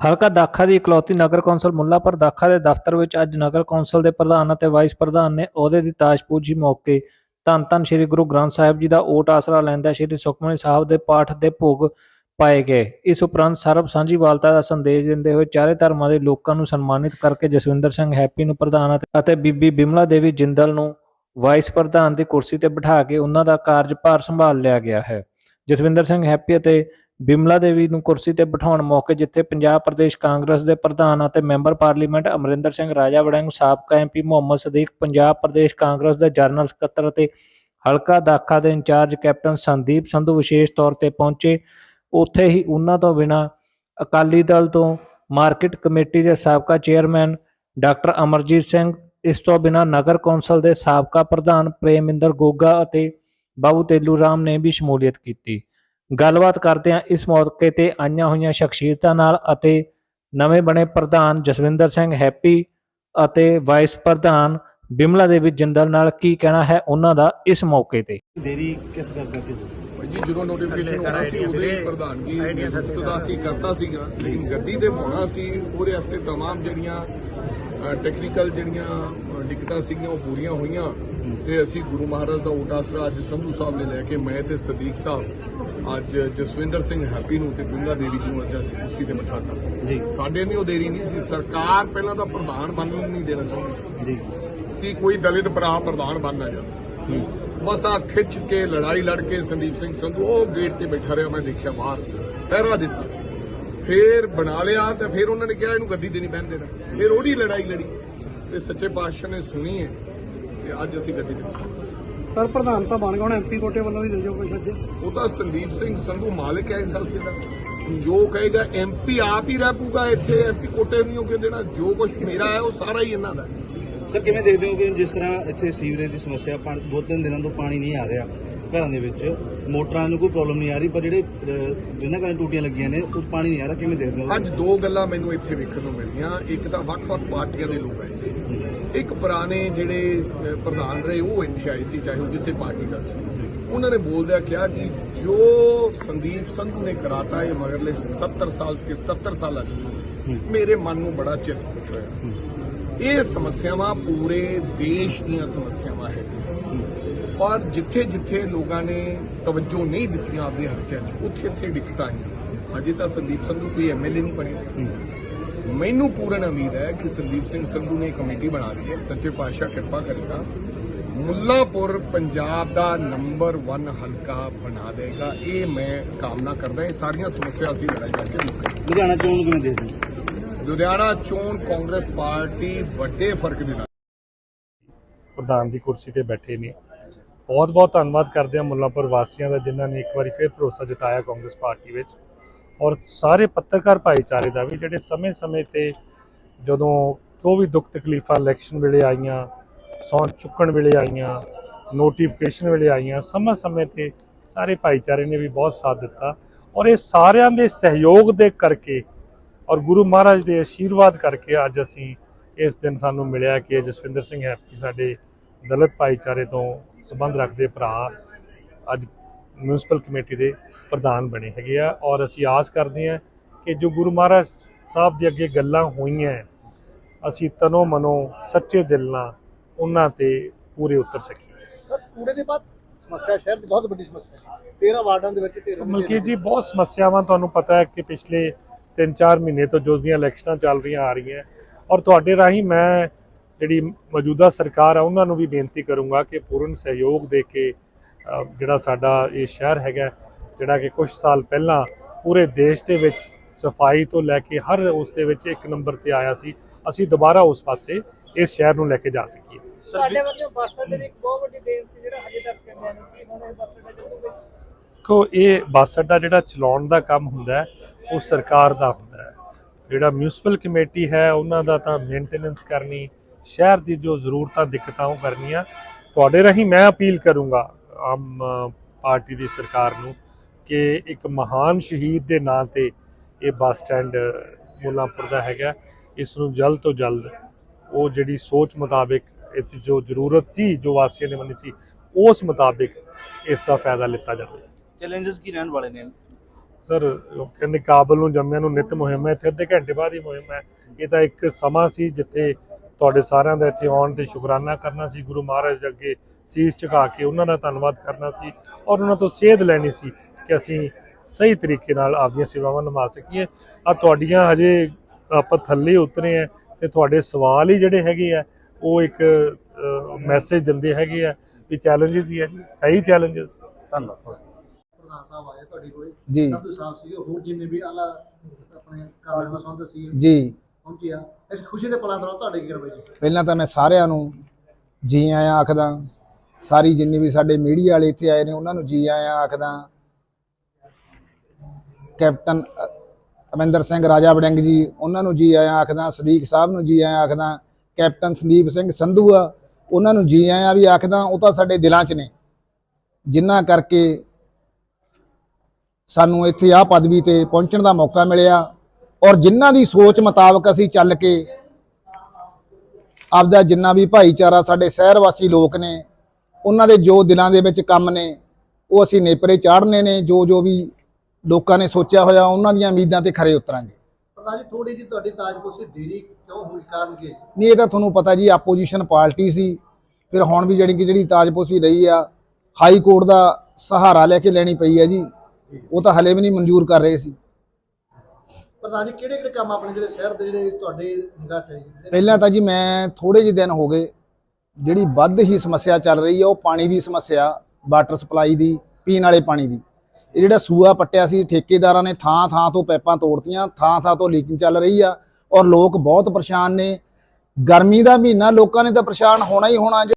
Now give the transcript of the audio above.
ਹਲਕਾ ਦਾਖਾ ਦੀ ਇਕਲੌਤੀ ਨਗਰ ਕੌਂਸਲ ਮੁੱਲਾਪੁਰ ਦਾਖਾ ਦੇ ਦਫ਼ਤਰ ਵਿੱਚ ਅੱਜ ਨਗਰ ਕੌਂਸਲ ਦੇ ਪ੍ਰਧਾਨ ਅਤੇ ਵਾਈਸ ਪ੍ਰਧਾਨ ਨੇ ਅਹੁਦੇ ਦੀ ਤਾਜਪੂਜੀ ਮੌਕੇ ਧੰਨ ਧੰਨ ਸ੍ਰੀ ਗੁਰੂ ਗ੍ਰੰਥ ਸਾਹਿਬ ਜੀ ਦਾ ਓਟ ਆਸਰਾ ਲੈਂਦਾ ਸ੍ਰੀ ਸੁਖਮਨੀ ਸਾਹਿਬ ਦੇ ਪਾਠ ਦੇ ਭੋਗ ਪਾਏ ਗਏ। ਇਸ ਉਪਰੰਤ ਸਰਬ ਸਾਂਝੀਵਾਲਤਾ ਦਾ ਸੰਦੇਸ਼ ਦਿੰਦੇ ਹੋਏ ਚਾਰੇ ਧਰਮਾਂ ਦੇ ਲੋਕਾਂ ਨੂੰ ਸਨਮਾਨਿਤ ਕਰਕੇ ਜਸਵਿੰਦਰ ਸਿੰਘ ਹੈਪੀ ਨੂੰ ਪ੍ਰਧਾਨ ਅਤੇ- ਬੀਬੀ ਬਿਮਲਾ ਦੇਵੀ ਜਿੰਦਲ ਨੂੰ ਵਾਈਸ ਪ੍ਰਧਾਨ ਦੀ ਕੁਰਸੀ ਤੇ ਬਿਠਾ ਕੇ ਉਹਨਾਂ ਦਾ ਕਾਰਜਭਾਰ ਸੰਭਾਲ ਲਿਆ ਗਿਆ ਹੈ। ਜਸਵਿੰਦਰ ਸਿੰਘ ਹੈਪੀ ਅਤੇ ਬਿਮਲਾ ਦੇਵੀ ਨੂੰ ਕੁਰਸੀ ਤੇ ਬਿਠਾਉਣ ਮੌਕੇ ਜਿੱਥੇ ਪੰਜਾਬ ਪ੍ਰਦੇਸ਼ ਕਾਂਗਰਸ ਦੇ ਪ੍ਰਧਾਨ ਅਤੇ ਮੈਂਬਰ ਪਾਰਲੀਮੈਂਟ ਅਮਰਿੰਦਰ ਸਿੰਘ ਰਾਜਾ ਵੜਿੰਗ, ਸਾਬਕਾ ਐਮਪੀ ਮੁਹੰਮਦ ਸਦੀਕ, ਪੰਜਾਬ ਪ੍ਰਦੇਸ਼ ਕਾਂਗਰਸ ਦੇ ਜਨਰਲ ਸਕੱਤਰ ਅਤੇ ਹਲਕਾ ਦਾਖਾ ਦੇ ਇੰਚਾਰਜ ਕੈਪਟਨ ਸੰਦੀਪ ਸੰਧੂ ਵਿਸ਼ੇਸ਼ ਤੌਰ ਤੇ ਪਹੁੰਚੇ। ਉੱਥੇ ਹੀ ਉਹਨਾਂ ਤੋਂ ਬਿਨਾਂ ਅਕਾਲੀ ਦਲ ਤੋਂ ਮਾਰਕੀਟ ਕਮੇਟੀ ਦੇ ਸਾਬਕਾ ਚੇਅਰਮੈਨ ਡਾਕਟਰ ਅਮਰਜੀਤ ਸਿੰਘ, ਇਸ ਤੋਂ ਬਿਨਾਂ ਨਗਰ ਕੌਂਸਲ ਦੇ ਸਾਬਕਾ ਪ੍ਰਧਾਨ ਪ੍ਰੇਮਿੰਦਰ ਗੋਗਾ ਅਤੇ ਬਾਬੂ ਤੇਲੂ ਰਾਮ ਨੇ ਵੀ ਸ਼ਮੂਲੀਅਤ ਕੀਤੀ। ਗੱਲਬਾਤ ਕਰਦਿਆਂ ਇਸ ਮੌਕੇ ਤੇ ਆਈਆਂ ਹੋਈਆਂ ਸ਼ਖਸੀਅਤਾਂ ਨਾਲ ਅਤੇ ਨਵੇਂ ਬਣੇ ਪ੍ਰਧਾਨ ਜਸਵਿੰਦਰ ਸਿੰਘ ਹੈਪੀ ਅਤੇ ਵਾਈਸ ਪ੍ਰਧਾਨ ਬਿਮਲਾ ਦੇਵੀ ਜਿੰਦਲ ਨਾਲ ਕੀ ਕਹਿਣਾ ਹੈ ਉਹਨਾਂ ਦਾ ਇਸ ਮੌਕੇ ਤੇ ਦੇਰੀ ਕਿਸ ਗੱਲ ਕਰਕੇ ਹੋਈ? ਭਾਈ ਜੀ ਜਦੋਂ ਨੋਟੀਫਿਕੇਸ਼ਨ ਹੋਣਾ ਸੀ ਉਦੋਂ ਹੀ ਪ੍ਰਧਾਨਗੀ ਨਿਯੁਕਤ ਦਾ ਅਸੀਂ ਕਰਤਾ ਸੀਗਾ ਲੇਕਿਨ ਗੱਦੀ ਤੇ ਹੋਣਾ ਸੀ ਉਹਦੇ ਵਾਸਤੇ तमाम ਜਿਹੜੀਆਂ ਟੈਕਨੀਕਲ ਜਿਹੜੀਆਂ ਅ, ਦਿੱਕਤਾਂ ਸੀਗੀਆਂ ਉਹ ਪੂਰੀਆਂ ਹੋਈਆਂ ਤੇ ਅਸੀਂ ਗੁਰੂ ਮਹਾਰਾਜ ਦਾ ਓਟ ਆਸਰਾ ਅੱਜ ਸੰਧੂ ਸਾਹਿਬ ਨੇ ਲੈ ਕੇ ਮੈਂ ਤੇ ਸਦੀਕ ਸਾਹਿਬ ਅੱਜ ਜਸਵਿੰਦਰ ਸਿੰਘ ਹੈਪੀ ਨੂੰ ਤੇ ਗੁੰਗਾ ਦੇਵੀ ਜੀ ਨੂੰ ਅੱਜ ਅਸੀਂ ਕੁਰਸੀ ਤੇ ਬਿਠਾਤਾ ਜੀ। ਸਾਡੇ ਨਹੀਂ ਉਹ ਦੇਰੀ ਨਹੀਂ ਸੀ। ਸਰਕਾਰ ਪਹਿਲਾਂ ਤਾਂ ਪ੍ਰਧਾਨ ਬਣਨ ਨਹੀਂ ਦੇਣਾ ਚਾਹੁੰਦੀ ਸੀ। ਜੀ। ਕਿ ਕੋਈ ਦਲਿਤ ਭਰਾ ਪ੍ਰਧਾਨ ਬਣਨਾ ਹੂੰ। ਬਸ ਆ ਖਿੱਚ ਕੇ ਲੜਾਈ ਲੜ ਕੇ ਸੰਦੀਪ ਸਿੰਘ ਸੰਧੂ ਉਹ ਗੇਟ ਤੇ ਬੈਠਾ ਰਿਹਾ। ਮੈਂ ਦੇਖਿਆ ਬਾਹਰ। ਪਹਿਰਾ ਦਿੱਤਾ। ਫੇਰ ਬਣਾ ਲਿਆ ਤੇ ਫਿਰ ਉਹਨਾਂ ਨੇ ਕਿਹਾ ਇਹਨੂੰ ਗੱਦੀ ਤੇ ਨਹੀਂ ਬਹਿਣ ਦੇਣਾ। ਫਿਰ ਉਹਦੀ ਲੜਾਈ ਲੜੀ। ਤੇ ਸੱਚੇ ਪਾਤਸ਼ਾਹ ਨੇ ਸੁਣੀ ਹੈ। ਤੇ ਅੱਜ ਅਸੀਂ ਗੱਦੀ ਤੇ। ਸਰ ਪ੍ਰਧਾਨ ਤਾਂ ਬਣ ਗਿਆ ਹੁਣ ਐਮਪੀ ਕੋਟੇ ਵੱਲੋਂ ਵੀ ਦੇ ਦਿਓ ਕੋਈ ਸੱਜੇ। ਉਹ ਤਾਂ ਸੰਦੀਪ ਸਿੰਘ ਸੰਧੂ ਮਾਲਕ ਹੈ ਇਸ ਹਲਕੇ ਦਾ ਜੋ ਕਹੇਗਾ ਐਮਪੀ ਆਪ ਹੀ ਰਹਿ ਪੂਗਾ ਇੱਥੇ ਐਮਪੀ ਕੋਟੇ ਨਹੀਂ ਹੋ ਕੇ ਦੇਣਾ ਜੋ ਕੁਝ ਮੇਰਾ ਹੈ ਉਹ ਸਾਰਾ ਹੀ ਇਹਨਾਂ ਦਾ ਹੈ। ਸਰ ਕਿਵੇਂ ਦੇਖਦੇ ਹੋ ਕਿ ਜਿਸ ਤਰ੍ਹਾਂ ਇੱਥੇ ਸੀਵਰੇਜ ਦੀ ਸਮੱਸਿਆ ਪਾਣੀ- ਦੋ ਤਿੰਨ ਦਿਨਾਂ ਤੋਂ ਪਾਣੀ ਨਹੀਂ ਆ ਰਿਹਾ ਘਰਾਂ ਦੇ ਵਿੱਚ ਮੋਟਰਾਂ ਨੂੰ ਕੋਈ ਪ੍ਰੋਬਲਮ ਨਹੀਂ ਆ ਰਹੀ ਪਰ ਜਿਹੜੇ ਅਹ, ਜਿਨ੍ਹਾਂ ਘਰਾਂ ਟੂਟੀਆਂ ਲੱਗੀਆਂ ਨੇ ਉਹ ਪਾਣੀ ਨਹੀਂ ਆ ਰਿਹਾ ਕਿਵੇਂ ਦੇਖਦੇ ਹੋ? ਅੱਜ ਦੋ ਗੱਲਾਂ ਮੈਨੂੰ ਇੱਥੇ ਵੇਖਣ ਨੂੰ ਮਿਲੀਆਂ। ਇੱਕ ਤਾਂ ਵੱਖ-ਵੱਖ ਪਾਰਟੀਆਂ ਦੇ ਲੋਕ ਆਏ ਸੀ। ਇੱਕ ਪੁਰਾਣੇ ਜਿਹੜੇ ਪ੍ਰਧਾਨ ਰਹੇ, ਉਹ ਇੱਥੇ ਆਏ ਸੀ, ਚਾਹੇ ਉਹ ਕਿਸੇ ਪਾਰਟੀ ਦਾ ਸੀ। ਉਹਨਾਂ ਨੇ ਬੋਲਦਿਆਂ ਕਿਹਾ ਕਿ ਜੋ ਸੰਦੀਪ ਸੰਧੂ ਨੇ ਕਰਾਤਾ ਇਹ ਮਗਰਲੇ 70 ਸਾਲ ਕੇ 70 ਸਾਲਾਂ ਚ, ਮੇਰੇ ਮਨ ਨੂੰ ਬੜਾ ਚਿੱਤ ਹੋਇਆ ਇਹ ਸਮੱਸਿਆਵਾਂ ਪੂਰੇ ਦੇਸ਼ ਦੀਆਂ ਸਮੱਸਿਆਵਾਂ ਹੈ। ਔਰ ਜਿੱਥੇ ਜਿੱਥੇ ਲੋਕਾਂ ਨੇ ਤਵੱਜੋ ਨਹੀਂ ਦਿੱਤੀਆਂ ਆਪਦੇ ਹਲਕਿਆਂ 'ਚ, ਉੱਥੇ ਉੱਥੇ ਦਿੱਕਤਾਂ ਆਈਆਂ। ਅਜੇ ਤਾਂ ਸੰਦੀਪ ਸੰਧੂ ਕੋਈ ਐਮਐਲਏ ਨਹੀਂ ਬਣੇ ਮੈਨੂੰ ਪੂਰਨ ਉਮੀਦ ਹੈ ਕਿ ਸੰਦੀਪ ਸਿੰਘ ਸੰਧੂ ਨੇ ਕਮੇਟੀ ਬਣਾ ਲਈ ਹੈ। ਸੱਚੇ ਪਾਤਸ਼ਾਹ ਕਿਰਪਾ ਕਰੇਗਾ। ਮੁੱਲਾਪੁਰ ਪੰਜਾਬ ਦਾ ਨੰਬਰ 1 ਹਲਕਾ ਬਣਾ ਦੇਗਾ। ਇਹ ਮੈਂ ਕਾਮਨਾ ਕਰਦਾ ਇਹ ਸਾਰੀਆਂ ਸਮੱਸਿਆ ਅਸੀਂ ਲੜਾਈ ਕਰਕੇ ਲੁਧਿਆਣਾ ਚੋਣ ਨੂੰ ਕਿਵੇਂ ਦੇਖਦੇ ਹੋ? ਲੁਧਿਆਣਾ ਚੋਣ ਕਾਂਗਰਸ ਪਾਰਟੀ ਵੱਡੇ ਫ਼ਰਕ ਦੇ ਨਾਲ। ਪ੍ਰਧਾਨ ਦੀ ਕੁਰਸੀ ਤੇ ਬੈਠੇ ਨੇ। ਬਹੁਤ ਬਹੁਤ ਧੰਨਵਾਦ ਕਰਦੇ ਹਾਂ ਮੁੱਲਾਂਪੁਰ ਵਾਸੀਆਂ ਦਾ ਜਿਨ੍ਹਾਂ ਨੇ ਇੱਕ ਵਾਰੀ ਫਿਰ ਭਰੋਸਾ ਜਤਾਇਆ ਕਾਂਗਰਸ ਪਾਰਟੀ ਵਿੱਚ। ਔਰ ਸਾਰੇ ਪੱਤਰਕਾਰ ਭਾਈਚਾਰੇ ਦਾ ਵੀ ਜਿਹੜੇ ਸਮੇਂ-ਸਮੇਂ ਤੇ ਜਦੋਂ ਜੋ ਵੀ ਦੁੱਖ ਤਕਲੀਫਾਂ ਇਲੈਕਸ਼ਨ ਵੇਲੇ ਆਈਆਂ ਸੌਂ ਚੁੱਕਣ ਵੇਲੇ ਆਈਆਂ ਨੋਟੀਫਿਕੇਸ਼ਨ ਵੇਲੇ ਆਈਆਂ ਸਮੇਂ-ਸਮੇਂ ਤੇ ਸਾਰੇ ਭਾਈਚਾਰੇ ਨੇ ਵੀ ਬਹੁਤ ਸਾਥ ਦਿੱਤਾ। ਔਰ ਇਹ ਸਾਰਿਆਂ ਦੇ ਸਹਿਯੋਗ ਦੇ ਕਰਕੇ ਔਰ ਗੁਰੂ ਮਹਾਰਾਜ ਦੇ ਆਸ਼ੀਰਵਾਦ ਕਰਕੇ ਅੱਜ ਅਸੀਂ ਇਸ ਦਿਨ ਸਾਨੂੰ ਮਿਲਿਆ ਕਿ ਜਸਵਿੰਦਰ ਸਿੰਘ ਹੈਪੀ ਸਾਡੇ ਦਲਿਤ ਭਾਈਚਾਰੇ ਤੋਂ ਸੰਬੰਧ ਰੱਖਦੇ ਭਰਾ ਅੱਜ ਮਿਊਨਿਸਪਲ ਕਮੇਟੀ ਦੇ ਪ੍ਰਧਾਨ ਬਣੇ ਹੈਗੇ ਆ ਔਰ ਅਸੀਂ ਆਸ ਕਰਦੇ ਹਾਂ ਕਿ ਜੋ ਗੁਰੂ ਮਹਾਰਾਜ ਸਾਹਿਬ ਦੇ ਅੱਗੇ ਗੱਲਾਂ ਹੋਈਆਂ ਅਸੀਂ ਤਨੋ ਮਨੋ ਸੱਚੇ ਦਿਲ ਨਾਲ ਉਹਨਾਂ ਤੇ ਪੂਰੇ ਉਤਰ ਸਕੀਏ। ਸਰ ਕੂੜੇ ਦੇ ਬਾਅਦ ਸਮੱਸਿਆ ਸ਼ਹਿਰ ਦੀ ਬਹੁਤ ਵੱਡੀ ਸਮੱਸਿਆ ਹੈ 13 ਵਾਰਡਾਂ ਦੇ ਵਿੱਚ ਢੇਰ ਮਲਕੀਤ ਜੀ ਬਹੁਤ ਸਮੱਸਿਆਵਾਂ ਤੁਹਾਨੂੰ ਪਤਾ ਹੈ ਕਿ ਪਿਛਲੇ 3-4 ਮਹੀਨੇ ਤੋਂ ਜੋ ਦੀਆਂ ਇਲੈਕਸ਼ਨਾਂ ਚੱਲ ਰਹੀਆਂ ਆ ਰਹੀਆਂ। ਔਰ ਤੁਹਾਡੇ ਰਾਹੀਂ ਮੈਂ ਜਿਹੜੀ ਮੌਜੂਦਾ ਸਰਕਾਰ ਆ ਉਹਨਾਂ ਨੂੰ ਵੀ ਬੇਨਤੀ ਕਰੂੰਗਾ ਕਿ ਪੂਰਨ ਸਹਿਯੋਗ ਦੇ ਕੇ ਜਿਹੜਾ ਸਾਡਾ ਇਹ ਸ਼ਹਿਰ ਹੈਗਾ ਜਿਹੜਾ ਕਿ ਕੁਝ ਸਾਲ ਪਹਿਲਾਂ ਪੂਰੇ ਦੇਸ਼ ਦੇ ਵਿੱਚ ਸਫ਼ਾਈ ਤੋਂ ਲੈ ਕੇ ਹਰ ਉਸ ਦੇ ਵਿੱਚ ਇੱਕ ਨੰਬਰ ਤੇ ਆਇਆ ਸੀ ਅਸੀਂ ਦੁਬਾਰਾ ਉਸ ਪਾਸੇ ਇਸ ਸ਼ਹਿਰ ਨੂੰ ਲੈ ਕੇ ਜਾ ਸਕੀਏ। ਸਾਡੇ ਵੱਲੋਂ ਬੱਸ ਦੀ ਇੱਕ ਬਹੁਤ ਵੱਡੀ ਦੇਣ ਸੀ ਜਿਹੜਾ ਹਜੇ ਤੱਕ ਕਹਿੰਦੇ ਨੇ ਕਿ ਹੁਣ ਇਹ ਬੱਸ ਅੱਡਾ ਚੱਲੂਗਾ ਦੇਖੋ ਇਹ ਬੱਸ ਅੱਡਾ ਜਿਹੜਾ ਚਲਾਉਣ ਦਾ ਕੰਮ ਹੁੰਦਾ ਹੈ ਉਹ ਸਰਕਾਰ ਦਾ ਹੁੰਦਾ ਹੈ। ਜਿਹੜਾ ਮਿਊਨਿਸਪਲ ਕਮੇਟੀ ਹੈ ਉਹਨਾਂ ਦਾ ਤਾਂ ਮੇਨਟੇਨੈਂਸ ਕਰਨੀ ਸ਼ਹਿਰ ਦੀ ਜੋ ਜ਼ਰੂਰਤਾਂ ਦਿੱਕਤਾਂ ਉਹ ਕਰਨੀਆਂ। ਤੁਹਾਡੇ ਰਾਹੀਂ ਮੈਂ ਅਪੀਲ ਕਰੂੰਗਾ ਆਮ ਪਾਰਟੀ ਦੀ ਸਰਕਾਰ ਨੂੰ ਕਿ ਇੱਕ ਮਹਾਨ ਸ਼ਹੀਦ ਦੇ ਨਾਂ ਤੇ ਇਹ ਬੱਸ ਸਟੈਂਡ ਮੁੱਲਾਂਪੁਰ ਦਾ ਹੈਗਾ। ਇਸ ਨੂੰ ਜਲਦ ਤੋਂ ਜਲਦ ਉਹ ਜਿਹੜੀ ਸੋਚ ਮੁਤਾਬਿਕ ਇਸ ਜੋ ਜ਼ਰੂਰਤ ਸੀ ਜੋ ਵਾਸੀਆਂ ਨੇ ਮੰਨੀ ਸੀ ਉਸ ਮੁਤਾਬਿਕ ਇਸ ਦਾ ਫਾਇਦਾ ਲਿੱਤਾ ਜਾਵੇ। ਚੈਲੰਜਸ ਕੀ ਰਹਿਣ ਵਾਲੇ ਨੇ? ਸਰ ਕਹਿੰਦੇ ਕਾਬਲ ਨੂੰ ਜੰਮਿਆਂ ਨੂੰ ਨਿਤ ਮੁਹਿੰਮ ਹੈ ਇੱਥੇ ਅੱਧੇ ਘੰਟੇ ਬਾਅਦ ਹੀ ਮੁਹਿੰਮ ਹੈ। ਇਹ ਤਾਂ ਇੱਕ ਸਮਾਂ ਸੀ ਜਿੱਥੇ ਤੁਹਾਡੇ ਸਾਰਿਆਂ ਦਾ ਇੱਥੇ ਆਉਣ ਤੇ ਸ਼ੁਕਰਾਨਾ ਕਰਨਾ ਸੀ ਗੁਰੂ ਮਹਾਰਾਜ ਅੱਗੇ ਸੀਸ ਝੁਕਾ ਕੇ ਉਹਨਾਂ ਦਾ ਧੰਨਵਾਦ ਕਰਨਾ ਸੀ ਔਰ ਉਹਨਾਂ ਤੋਂ ਸੇਧ ਲੈਣੀ ਸੀ ਕਿ ਅਸੀਂ ਸਹੀ ਤਰੀਕੇ ਨਾਲ ਆਪਦੀਆਂ ਸੇਵਾਵਾਂ ਨਿਭਾ ਸਕੀਏ। ਆ ਤੁਹਾਡੀਆਂ ਹਜੇ ਆਪਾਂ ਥੱਲੇ ਉਤਰੇ ਆ ਤੇ ਤੁਹਾਡੇ ਸਵਾਲ ਹੀ ਜਿਹੜੇ ਹੈਗੇ ਆ ਉਹ ਇੱਕ ਮੈਸੇਜ ਦਿੰਦੇ ਹੈਗੇ ਆ ਵੀ ਚੈਲੰਜਸ ਹੀ ਹੈ ਜੀ ਹੈ ਹੀ ਚੈਲੰਜਸ ਧੰਨਵਾਦ। ਪ੍ਰਧਾਨ ਸਾਹਿਬ ਆਏ ਤੁਹਾਡੀ ਕੋਲ। ਜੀ। ਸੰਧੂ ਸਾਹਿਬ ਸੀਗੇ। ਹੋਰ ਜਿੰਨੇ ਵੀ ਆਲਾ ਆਪਣੇ ਕਾਰਨ ਨਾਲ ਸੰਬੰਧ ਸੀ ਜੀ। ਪਹੁੰਚੇ ਆ? ਇਸ ਖੁਸ਼ੀ ਦੇ ਪਲਾਂ ਦੌਰਾਨ ਤੁਹਾਡੇ ਕੀ ਕਰਵਾਈ ਜੀ? ਪਹਿਲਾਂ ਤਾਂ ਮੈਂ ਸਾਰਿਆਂ ਨੂੰ ਜੀ ਆਇਆਂ ਆਖਦਾ ਸਾਰੀ ਜਿੰਨੀ ਵੀ ਸਾਡੇ ਮੀਡੀਆ ਵਾਲੇ ਇੱਥੇ ਆਏ ਨੇ ਉਹਨਾਂ ਨੂੰ ਜੀ ਆਇਆਂ ਆਖਦਾ। ਕੈਪਟਨ ਅ, ਅਮਰਿੰਦਰ ਸਿੰਘ ਰਾਜਾ ਵੜਿੰਗ ਜੀ ਉਹਨਾਂ ਨੂੰ ਜੀ ਆਇਆਂ ਆਖਦਾ ਸਦੀਕ ਸਾਹਿਬ ਨੂੰ ਜੀ ਆਇਆਂ ਆਖਦਾ ਕੈਪਟਨ ਸੰਦੀਪ ਸਿੰਘ ਸੰਧੂ ਆ ਉਹਨਾਂ ਨੂੰ ਜੀ ਆਇਆਂ ਵੀ ਆਖਦਾ ਉਹ ਤਾਂ ਸਾਡੇ ਦਿਲਾਂ 'ਚ ਨੇ। ਜਿਨ੍ਹਾਂ ਕਰਕੇ ਸਾਨੂੰ ਇੱਥੇ ਆਹ ਪਦਵੀ ਤੇ ਪਹੁੰਚਣ ਦਾ ਮੌਕਾ ਮਿਲਿਆ ਔਰ ਜਿਨ੍ਹਾਂ ਦੀ ਸੋਚ ਮੁਤਾਬਕ ਅਸੀਂ ਚੱਲ ਕੇ ਆਪਦਾ ਜਿੰਨਾ ਵੀ ਭਾਈਚਾਰਾ ਸਾਡੇ ਸ਼ਹਿਰ ਵਾਸੀ ਲੋਕ ਨੇ ਉਹਨਾਂ ਦੇ ਜੋ ਦਿਲਾਂ ਦੇ ਵਿੱਚ ਕੰਮ ਨੇ ਉਹ ਅਸੀਂ ਨੇਪਰੇ ਚਾੜਨੇ ਨੇ ਜੋ ਜੋ ਵੀ ਲੋਕਾਂ ਨੇ ਸੋਚਿਆ ਹੋਇਆ ਉਹਨਾਂ ਦੀਆਂ ਉਮੀਦਾਂ ਤੇ ਖਰੇ ਉਤਰਾਂਗੇ। ਪ੍ਰਧਾਨ ਜੀ ਥੋੜੀ ਜੀ ਤੁਹਾਡੀ ਤਾਜਪੋਸ਼ੀ ਦੇਰੀ ਕਿਉਂ ਹੋਈ ਕਾਰਨ ਕੀ? ਨਹੀਂ ਇਹ ਤਾਂ ਤੁਹਾਨੂੰ ਪਤਾ ਜੀ ਆਪੋਜੀਸ਼ਨ ਪਾਰਟੀ ਸੀ। ਫਿਰ ਹੁਣ ਵੀ ਜਿਹੜੀ ਕਿ ਜਿਹੜੀ ਤਾਜਪੋਸ਼ੀ ਰਹੀ ਆ ਹਾਈ ਕੋਰਟ ਦਾ ਸਹਾਰਾ ਲੈ ਕੇ ਲੈਣੀ ਪਈ ਹੈ ਜੀ। ਉਹ ਤਾਂ ਹਲੇ ਵੀ ਨਹੀਂ ਮਨਜ਼ੂਰ ਕਰ ਰਹੇ ਸੀ। ਪ੍ਰਧਾਨ ਜੀ ਕਿਹੜੇ ਕਿਹੜੇ ਕੰਮ ਆਪਣੇ ਜਿਹੜੇ ਸ਼ਹਿਰ ਦੇ ਜਿਹੜੇ ਤੁਹਾਡੇ ਨਿਗਾਹ ਚ ਆਏ ਪਹਿਲਾਂ ਤਾਂ ਜੀ ਮੈਂ ਥੋੜੇ ਜਿਹੇ ਦਿਨ ਹੋ ਗਏ ਜਿਹੜੀ ਵੱਧ ਹੀ ਸਮੱਸਿਆ ਚੱਲ ਰਹੀ ਹੈ ਉਹ ਪਾਣੀ ਦੀ ਸਮੱਸਿਆ, ਵਾਟਰ ਸਪਲਾਈ ਦੀ, ਪੀਣ ਵਾਲੇ ਪਾਣੀ ਦੀ। ਇਹ ਜਿਹੜਾ ਸੂਆ ਪੱਟਿਆ ਸੀ, ਠੇਕੇਦਾਰਾਂ ਨੇ ਥਾਂ ਥਾਂ ਤੋਂ ਪਾਈਪਾਂ ਤੋੜਤੀਆਂ, ਥਾਂ ਥਾਂ ਤੋਂ ਲੀਕਿੰਗ ਚੱਲ ਰਹੀ ਆ ਔਰ ਲੋਕ ਬਹੁਤ ਪਰੇਸ਼ਾਨ ਨੇ। ਗਰਮੀ ਦਾ ਮਹੀਨਾ, ਲੋਕਾਂ ਨੇ ਤਾਂ ਪਰੇਸ਼ਾਨ ਹੋਣਾ ਹੀ ਹੋਣਾ।